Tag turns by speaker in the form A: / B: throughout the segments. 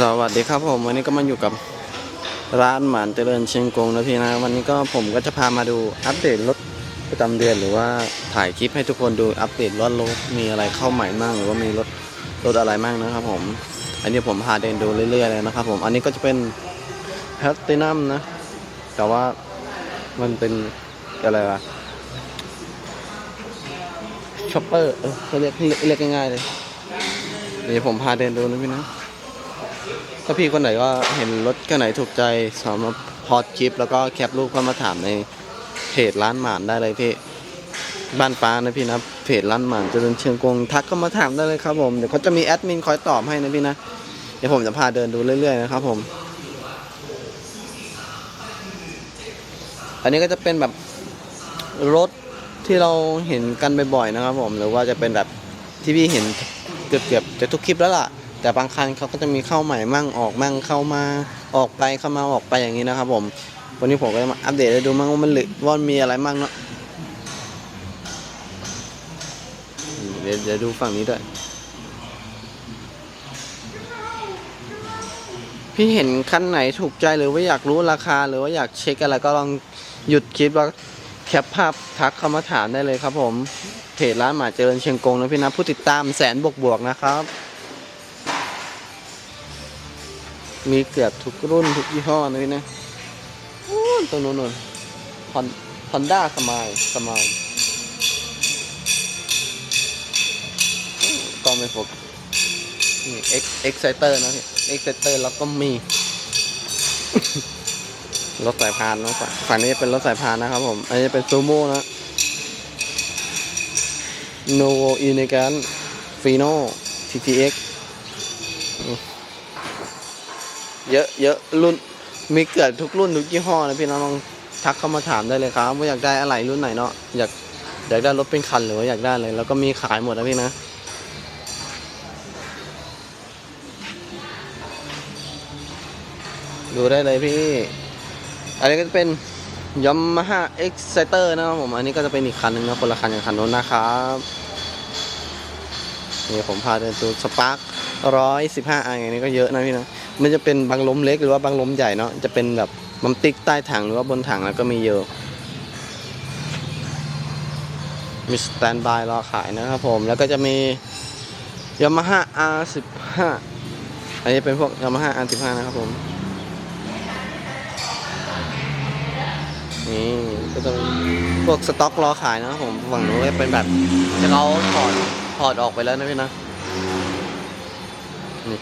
A: สวัสดีครับผมวันนี้ก็มาอยู่กับร้านหมานเจริญเชียงกงนะพี่นะ วันนี้ก็ผมก็จะพามาดูอัปเดตรถประจำเดือนหรือว่าถ่ายคลิปให้ทุกคนดูอัปเดตรถรถมีอะไรเข้าใหม่มั่งหรือว่ามีรถรถอะไรมั่งนะครับผม อันนี้ผมพาเดินดูเรื่อยๆเลยนะครับผมอันนี้ก็จะเป็นแพลตินัมนะ แต่ว่ามันเป็นอะไรวะช็อปเปอร์เออเขาเรียกเรียกง่ายๆเลยเดี๋ยวผมพาเดินดูนะพี่นะ ถ้าพี่คนไหนก็เห็นรถคันไหนถูกใจสามารถพอดคลิป แล้วก็แคปรูปเข้ามาถามในเพจร้านหมานได้เลยพี่บ้านฟ้านะพี่นะเพจร้านหมานเจริญเชียงกงทักเข้ามาถามได้เลยครับผมเดี๋ยวเขาจะมีแอดมินคอยตอบให้นะพี่นะเดี๋ยวผมจะพาเดินดูเรื่อยๆนะครับผม อันนี้ก็จะเป็นแบบรถที่เราเห็นกันบ่อยๆนะครับผมหรือว่าจะเป็นแบบที่พี่เห็นเกือบๆจะทุกคลิปแล้วล่ะ แต่บางคันเขาก็จะมีเข้าใหม่มั่งออกมั่งเข้ามาออกไปเข้ามาออกไปอย่างนี้นะครับ ผมวันนี้ผมก็จะมาอัปเดตให้ดูมั่งว่ามันเหลือว่ามีอะไรมั่งเนาะเดี๋ยวเดี๋ยวดูฝั่งนี้ด้วยพี่เห็นคันไหนถูกใจหรือว่าอยากรู้ราคาหรือว่าอยากเช็คอะไรก็ลองหยุดคลิปแล้วแคปภาพทักเข้ามาถามได้เลยครับผมเพจร้านหมาเจริญเชียงกงนะพี่นะผู้ติดตามแสนบวกๆนะครับ มีเกือบทุกรุ่นทุกยี่ห้อนะพี่นะตัวนู้นนู่นฮอนฮอนด้าสมายสมายก็ไม่พบนี่เอ็กเอ็กไซเตอร์นะพี่เอ็กไซเตอร์แล้วก็มี รถสายพานนะฝั่งฝั่งนี้เป็นรถสายพานนะครับผม อันนี้เป็นซูโม่นะโนโวอีในการฟีโน่ TTX เเยอะเยอะรุ่นมีเกือบทุกรุ่นทุกยี่ห้อนะพี่น้องลองทักเข้ามาถามได้เลยครับว่าอยากได้อะไรรุ่นไหนเนาะอยากอยากได้รถเป็นคันหรือว่าอยากได้อะไรแล้วก็มีขายหมดนะพี่นะดูได้เลยพี่ อันนี้ก็จะเป็นย a ม a ฮ่าเอ็กไซเตอร์นะครับผม อันนี้ก็จะเป็นอีกคันหนึ่งนะคนละคันกับคันโน้นนะครับนี่ผมพาเดินดูสปาร์คร้อยสิบห้าอันนี้ก็เยอะนะพี่นะ มันจะเป็นบางล้มเล็กหรือว่าบางล้มใหญ่เนาะจะเป็นแบบมันติ๊กใต้ถังหรือว่าบนถังแล้วก็มีเยอะมีสแตนบายรอขายนะครับผมแล้วก็จะมียามาฮ่า R15 อันนี้เป็นพวกยามาฮ่า R15 นะครับผมนี่ก็จะพวกสต็อกรอขายนะครับผมฝั่งนู้นก็เป็นแบบที่เขาถอดถอดออกไปแล้วนะพี่นะนี่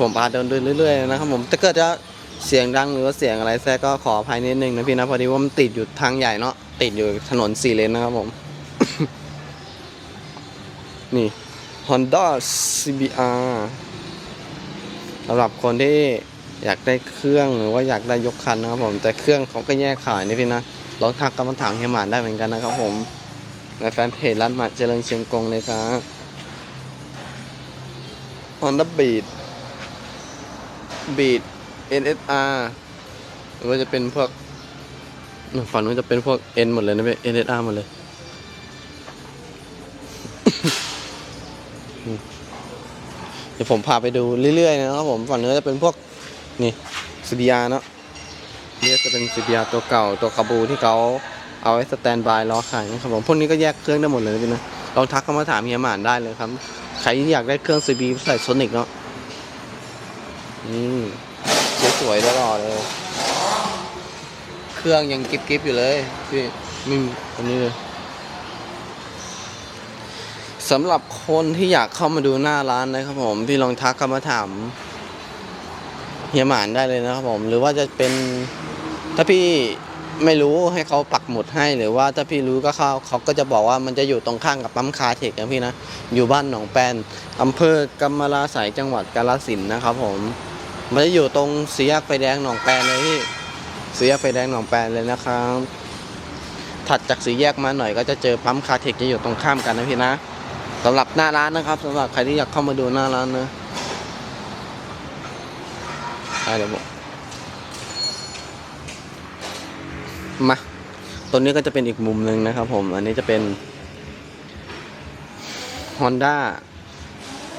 A: ผมพาเดินดูเรื่อยๆนะครับผมถ้าเกิดจะเสียงดังหรือว่าเสียงอะไรแทรกก็ขออภัยนิดนึงนะพี่นะพอดีว่ามันติดอยู่ทางใหญ่เนาะติดอยู่ถนนสี่เลนนะครับผม นี่ Honda CBR สำหรับคนที่อยากได้เครื่องหรือว่าอยากได้ยกคันนะครับผม แต่เครื่องเขาก็แยกขายนี่พี่นะลองทักกำมันถางเฮียหมานได้เหมือนกันนะครับผมในแฟนเพจร้านหมาดเจริญเชียงกงเลยครับ Honda Beat บีด NSR หรือว่าจะเป็นพวกฝั่งนู้นจะเป็นพวก N หมดเลยนะพี่ NSR หมดเลย เดี๋ยวผมพาไปดูเรื่อยๆนะครับผมฝั่งนู้นจะเป็นพวกนี่ซีบีอาเนาะนี่จะเป็นซีบีอาตัวเก่าตัวคาบูที่เขาเอาไว้สแตนบายล้อขายนะครับผมพวกนี้ก็แยกเครื่องได้หมดเลยนะพี่นะลองทักเข้ามาถามเฮียหมานได้เลยครับ ใครอยากได้เครื่องซีบีใส่โซนิกเนาะ อืมสวยๆตลอดเลยเครื่องยังกริบอยู่เลยพี่นี่อันนี้เลยสำหรับคนที่อยากเข้ามาดูหน้าร้านนะครับผมพี่ลองทักเข้ามาถามเฮียหมานได้เลยนะครับผมหรือว่าจะเป็นถ้าพี่ไม่รู้ให้เขาปักหมุดให้หรือว่าถ้าพี่รู้ก็เขาเขาก็จะบอกว่ามันจะอยู่ตรงข้างกับปั๊มคาเทคนะพี่นะ อยู่บ้านหนองแปนอำเภอกำมะลาสายจังหวัดกาฬสินนะครับผม มันจะอยู่ตรงสี่แยกไฟแดงหนองแปนเลยพี่สี่แยกไฟแดงหนองแปนเลยนะครับ ถัดจากสี่แยกมาหน่อยก็จะเจอปั๊มคาเทคจะอยู่ตรงข้ามกันนะพี่นะสำหรับหน้าร้านนะครับสำหรับใครที่อยากเข้ามาดูหน้าร้านนะอะเดี๋ยวบอกมาตัวนี้ก็จะเป็นอีกมุมหนึ่งนะครับผม อันนี้จะเป็น Honda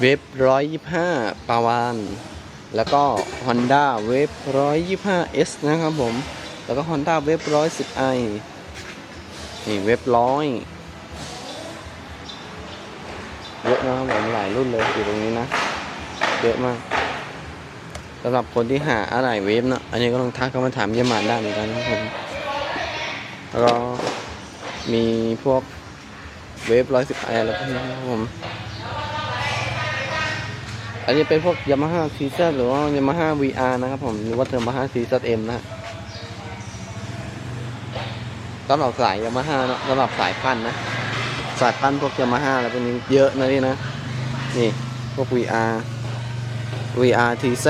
A: เวฟร้อยยี่ห้าปาวาน แล้วก็ Honda Wave 125S นะครับผม แล้วก็ Honda Wave 110i นี่เว็บร้อยเยอะนะครับผมหลายรุ่นเลยอยู่ตรงนี้นะ เยอะมากสำหรับคนที่หาอะไรเวฟเนาะอันนี้ก็ลองทักเข้ามาถามเยี่ยมานได้เหมือนกันนะครับผมแล้วก็มีพวกเวฟร้อยสิบไออะไรพวกนี้นะครับผม อันนี้เป็นพวก Yamaha c z หรือว่า Yamaha VR นะครับผมหรือว่า Yamaha c z M นะฮะสำหรับสาย Yamaha เนาะสำหรับสายพันธ์นะสายพันธ์พวก Yamaha อะไรพวกนี้เยอะนะนี่นะนี่พวก VR VR TZ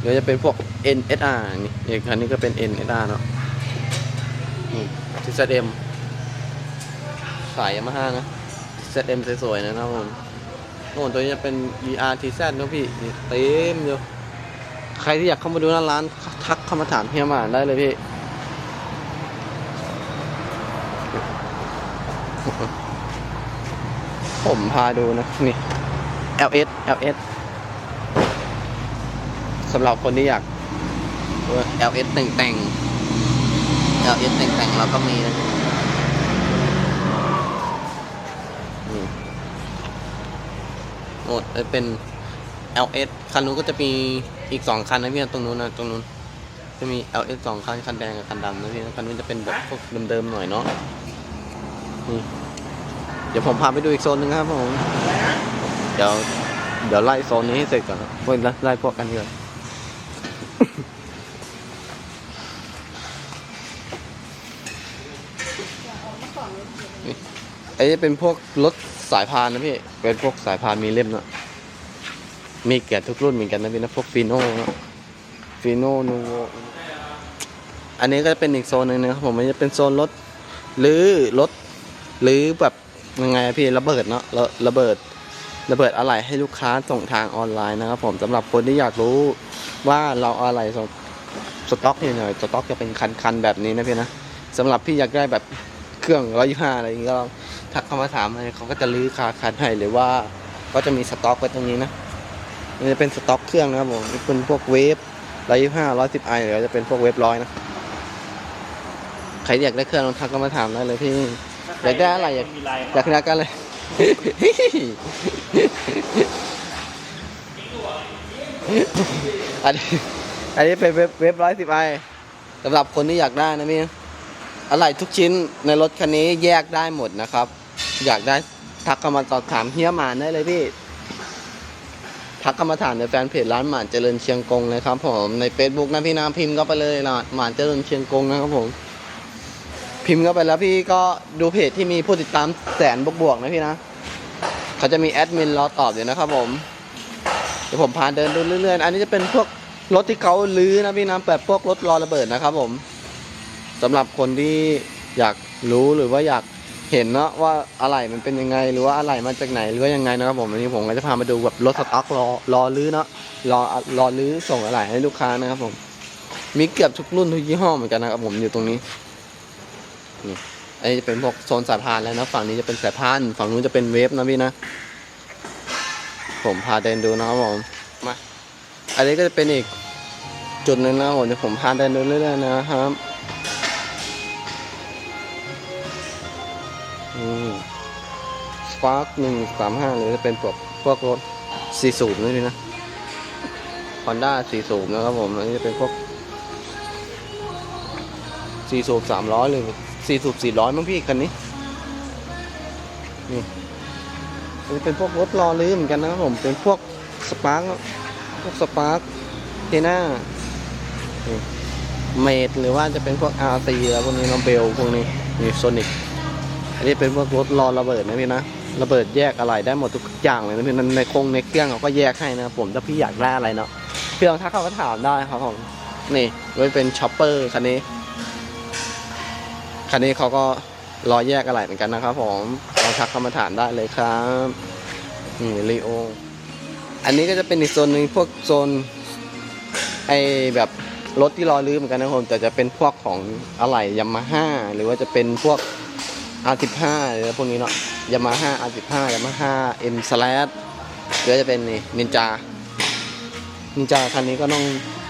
A: เดี๋ยวจะเป็นพวก NSR นี่อีกคันนี้ก็เป็น NSR เนาะนี่ TZM สาย Yamaha นะ ZM สวยๆนะครับผม โน่นตัวนี้จะเป็น VR TZ นะพี่นี่เต็มอยู่ใครที่อยากเข้ามาดูหน้าร้าน ทักเข้ามาถามเฮียมาได้เลยพี่ผมพาดูนะนี่ LS LS สำหรับคนที่อยาก LS แต่งแต่ง LS แต่งแต่งเราก็มีนะ โอ้ยเป็น LS คันนู้นก็จะมีอีกสองคันนะพี่ตรงนู้นนะตรงนู้น จะมี LS สองคันคันแดงกับคันดำนะพี่คันนู้นจะเป็นแบบพวกเดิมๆหน่อยเนาะนี่เดี๋ยวผมพาไปดูอีกโซนหนึ่งครับผมเดี๋ยวเดี๋ยวไล่โซนนี้ให้เสร็จก่อนครับพวกไล่พวกกันก่อนไอ้นี่เป็นพวกรถ สายพานนะพี่ เป็นพวกสายพานมีเล่มนะมีเกียรทุกรุ่นเหมือนกันนะพี่นะพวกฟีโน่นะฟีโน่นูโวอันนี้ก็จะเป็นอีกโซนหนึ่งนะครับผมมันจะเป็นโซนรถหรือรถหรือแบบยังไงอะพี่ระเบิดเนาะระระเบิดระเบิดอะไรให้ลูกค้าส่งทางออนไลน์นะครับผมสำหรับคนที่อยากรู้ว่าเราอะไรส่งสต็อกยหน่อยสต็อกจะเป็นคันๆแบบนี้นะพี่นะสำหรับพี่อยากได้แบบเครื่องร้อยยี่ห้าอะไรอย่างเงี้ยก็ ทักเข้ามาถามให้เขาก็จะลื้อคาคันให้หรือว่าก็จะมีสต็อกไว้ตรงนี้นะมันจะเป็นสต็อกเครื่องนะครับผมเป็นพวกเวฟร้อยยี่ห้าร้อยสิบไอหรือจะเป็นพวกเวฟร้อยนะใครอยากได้เครื่องลองทักเข้ามาถามได้เลยพี่อยากได้อะไรอยาก
B: มีลาย
A: อยากได้กันเลยอันนี้อันนี้เป็นเว็บเว็บร้อยสิบไอสำหรับคนที่อยากได้นะพี่อะไรทุกชิ้นในรถคันนี้แยกได้หมดนะครับ อยากได้ทักเข้ามาสอบถามเฮียหมานได้เลยพี่ ทักเข้ามาถามในแฟนเพจร้านหมานเจริญเชียงกงเลยครับ ผมใน Facebook นะพี่นาพิมพ์ก็ไปเลยนะหมานเจริญเชียงกงนะครับผม พิมพ์เข้าไปแล้วพี่ก็ดูเพจที่มีผู้ติดตามแสนบวกๆนะพี่นะเขาจะมีแอดมินรอตอบอยู่นะครับผมเดี๋ยวผมพาเดินดูเรื่อยๆอันนี้จะเป็นพวกรถที่เขาลื้อนะพี่นะแบบพวกรถรอระเบิดนะครับ ผมสำหรับคนที่อยากรู้หรือว่าอยาก เห็นเนาะว่าอะไรมันเป็นยังไงหรือว่าอะไรมาจากไหนหรือว่ายังไงนะครับผมวันนี้ผมก็จะพามาดูแบบรถสต็อกรอรอลื้อเนาะรอรอลื้อส่งอะไรให้ลูกค้านะครับผม มีเกือบทุกรุ่นทุกยี่ห้อเหมือนกันนะครับผมอยู่ตรงนี้นี่อันนี้จะเป็นพวกโซนสายพานแล้วนะฝั่งนี้จะเป็นสายพานฝั่งนู้นจะเป็นเวฟนะพี่นะ ผมพาเดินดูนะครับผมมาอันนี้ก็จะเป็นอีกจุดหนึ่งนะผมเดี๋ยวผมพาเดินดูเรื่อยๆนะครับ สปาร์คหนึ่งสามห้าหรือจะเป็นพวกพวกรถสี่สูบนะพี่นะฮอนด้าสี่สูบนะครับผมอันนี้จะเป็นพวกสี่สูบสามร้อยหรือสี่สูบสี่ร้อยมั้งพี่คันนี้ นี่มันเป็นพวกรถรอลื้อเหมือนกันนะครับผม เป็นพวกสปาร์กพวกสปาร์กเทน่าเมดหรือว่าจะเป็นพวกอาร์ตีแล้วพวกนี้น้องเบลพวกนี้นี่โซนิกอันนี้เป็นพวกรถรอระเบิดนะพี่นะ ระเบิดแยกอะไรได้หมดทุกอย่างเลยนะพี่ในโครงในเครื่องเขาก็แยกให้นะผมถ้าพี่อยากได้อะไรเนาะพี่องทักเขาก็ถามได้ครับผมนี่ไว้เป็นช็อปเปอร์คันนี้คันนี้เขาก็รอแยกอะไรเหมือนกันนะครับผมลองทักเข้ามาถามได้เลยครับนี่ลีโออันนี้ก็จะเป็นอีกโซนหนึ่งพวกโซนไอแบบรถที่รอรื้อเหมือนกันนะครับผมแต่จะเป็นพวกของอะไหล่ยามาฮ่าหรือว่าจะเป็นพวก R15 หรือพวกนี้เนาะยามาฮ่า R15 ยามาฮ่า M slash หรือจะเป็นนี่นินจานินจาคันนี้ก็ต้อง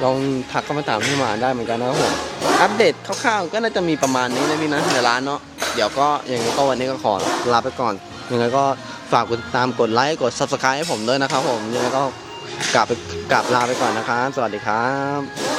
A: ลองทักเข้ามาถามพี่หมาได้เหมือนกันนะครับผมอัปเดตคร่าวๆก็น่าจะมีประมาณนี้นะพี่นะในร้านเนาะเดี๋ยวก็อยังไงก็วันนี้ก็ขอลาไปก่อนยังไงก็ฝากกดติดตามกดไลค์กด subscribe ให้ผมด้วยนะครับผมยังไงก็กลับไปกลับลาไปก่อนนะครับ สวัสดีครับ